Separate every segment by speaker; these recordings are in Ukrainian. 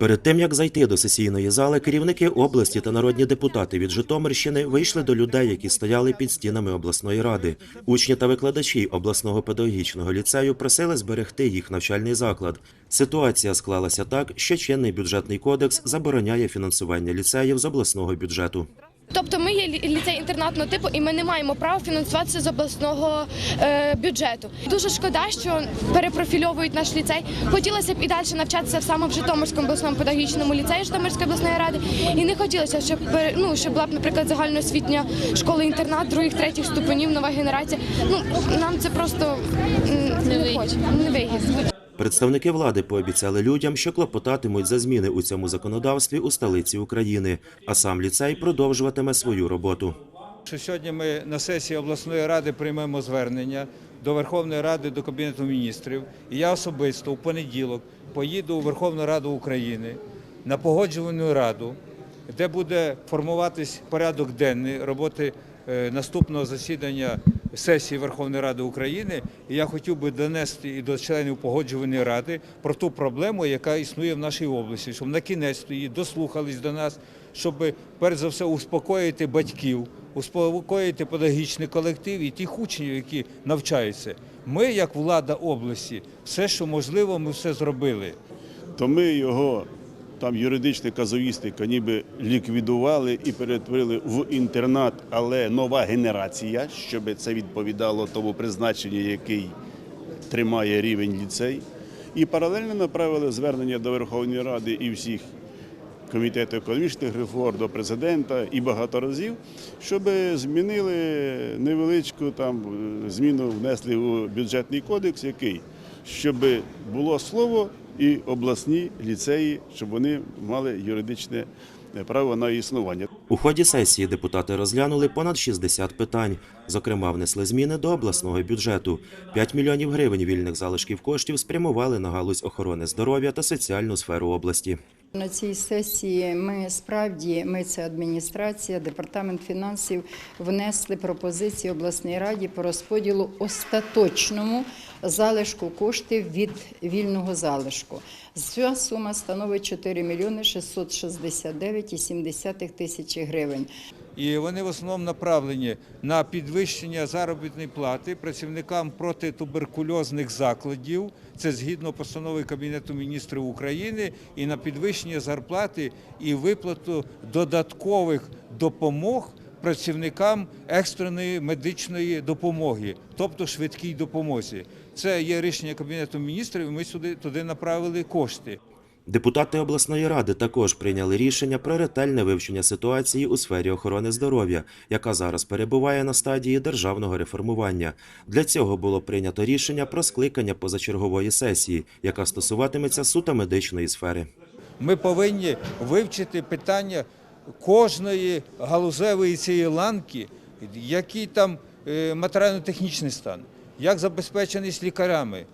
Speaker 1: Перед тим як зайти до сесійної зали, керівники області та народні депутати від Житомирщини вийшли до людей, які стояли під стінами обласної ради. Учні та викладачі обласного педагогічного ліцею просили зберегти їх навчальний заклад. Ситуація склалася так, що чинний бюджетний кодекс забороняє фінансування ліцеїв з обласного бюджету.
Speaker 2: Тобто ми є ліцей інтернатного типу, і ми не маємо права фінансуватися з обласного е, бюджету. Дуже шкода, що перепрофільовують наш ліцей. Хотілося б і далі навчатися саме в Житомирському обласному педагогічному ліцеї Житомирської обласної ради. І не хотілося, щоб ну, щоб була б, наприклад, загальноосвітня школа інтернат других, третіх ступенів, нова генерація. Ну нам це просто не хоче, не вигідно.
Speaker 1: Представники влади пообіцяли людям, що клопотатимуть за зміни у цьому законодавстві у столиці України, а сам ліцей продовжуватиме свою роботу.
Speaker 3: Сьогодні ми на сесії обласної ради приймемо звернення до Верховної Ради, до Кабінету міністрів. І я особисто у понеділок поїду у Верховну Раду України на погоджувальну раду, де буде формуватись порядок денний роботи е, наступного засідання сесії Верховної Ради України. І я хотів би донести і до членів погоджувальної ради про ту проблему, яка існує в нашій області, щоб на кінець її дослухались до нас, щоб перш за все успокоїти батьків, успокоїти педагогічний колектив і тих учнів, які навчаються. Ми, як влада області, все, що можливо, ми все зробили.
Speaker 4: то ми його там юридична казуїстика ніби ліквідували і перетворили в інтернат, але нова генерація, щоб це відповідало тому призначенню, який тримає рівень ліцей. І паралельно направили звернення до Верховної Ради і всіх комітету економічних реформ, до президента і багато разів, щоб змінили невеличку там зміну, внесли у бюджетний кодекс, який щоб було слово і обласні ліцеї, щоб вони мали юридичне е, право на існування.
Speaker 1: У ході сесії депутати розглянули понад 60 питань. Зокрема, внесли зміни до обласного бюджету. 5 мільйонів гривень вільних залишків коштів спрямували на галузь охорони здоров'я та соціальну сферу області.
Speaker 5: На цій сесії ми справді, ми це адміністрація, департамент фінансів внесли пропозиції обласній раді по розподілу остаточному залишку коштів від вільного залишку. Ця сума становить 4 мільйони 669,7 тисячі гривень.
Speaker 3: І вони в основному направлені на підвищення заробітної плати працівникам протитуберкульозних закладів. Це згідно постанови Кабінету міністрів України, і на підвищення зарплати і виплату додаткових допомог працівникам екстреної медичної допомоги, тобто швидкій допомозі. Це є рішення Кабінету міністрів. і Ми сюди туди направили кошти.
Speaker 1: Депутати обласної ради також прийняли рішення про ретельне вивчення ситуації у сфері охорони здоров'я, яка зараз перебуває на стадії державного реформування. Для цього було прийнято рішення про скликання позачергової сесії, яка стосуватиметься суто медичної сфери.
Speaker 3: Ми повинні вивчити питання кожної галузевої цієї ланки, який там е, матеріально-технічний стан, як забезпеченість лікарями,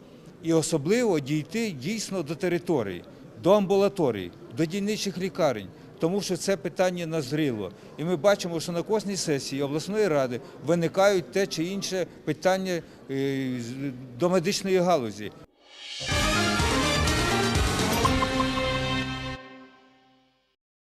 Speaker 3: і особливо дійти дійсно до територій, до амбулаторій, до дільничих лікарень. Тому що це питання назріло, і ми бачимо, що на кожній сесії обласної ради виникають те чи інше питання е, до медичної галузі.